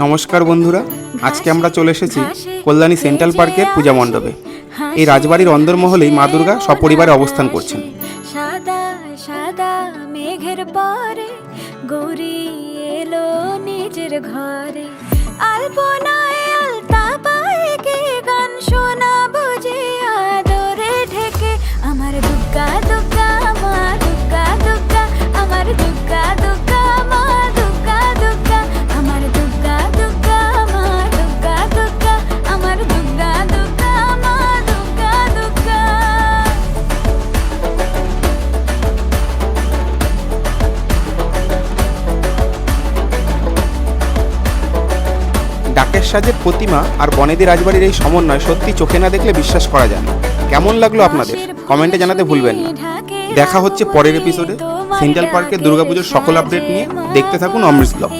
নমস্কার বন্ধুরা, আজকে আমরা চলে এসেছি কল্যাণী সেন্ট্রাল পার্কের পূজা মণ্ডপে। এই রাজবাড়ির অন্দরমহলেই মা দুর্গা সপরিবারে অবস্থান করছেন। সাদা সাদা মেঘের পরে গৌরী এলো নিজের ঘরে। আলপনায় আলতা গান শোনা বুঝে আদরে ঢেকে? আমার দুর্গা দুর্গা, মা দুর্গা দুর্গা, আমার দুর্গা ডাকের সাজের প্রতিমা আর বনেদি রাজবাড়ির এই সমন্বয় সত্যি চোখে না দেখলে বিশ্বাস করা যায় না। কেমন লাগল আপনাদের? কমেন্টে জানাতে ভুলবেন না। দেখা হচ্ছে পরের এপিসোডে সেন্ট্রাল পার্কে দুর্গাপুজোর সকল আপডেট নিয়ে। দেখতে থাকুন অমৃত ব্লগ।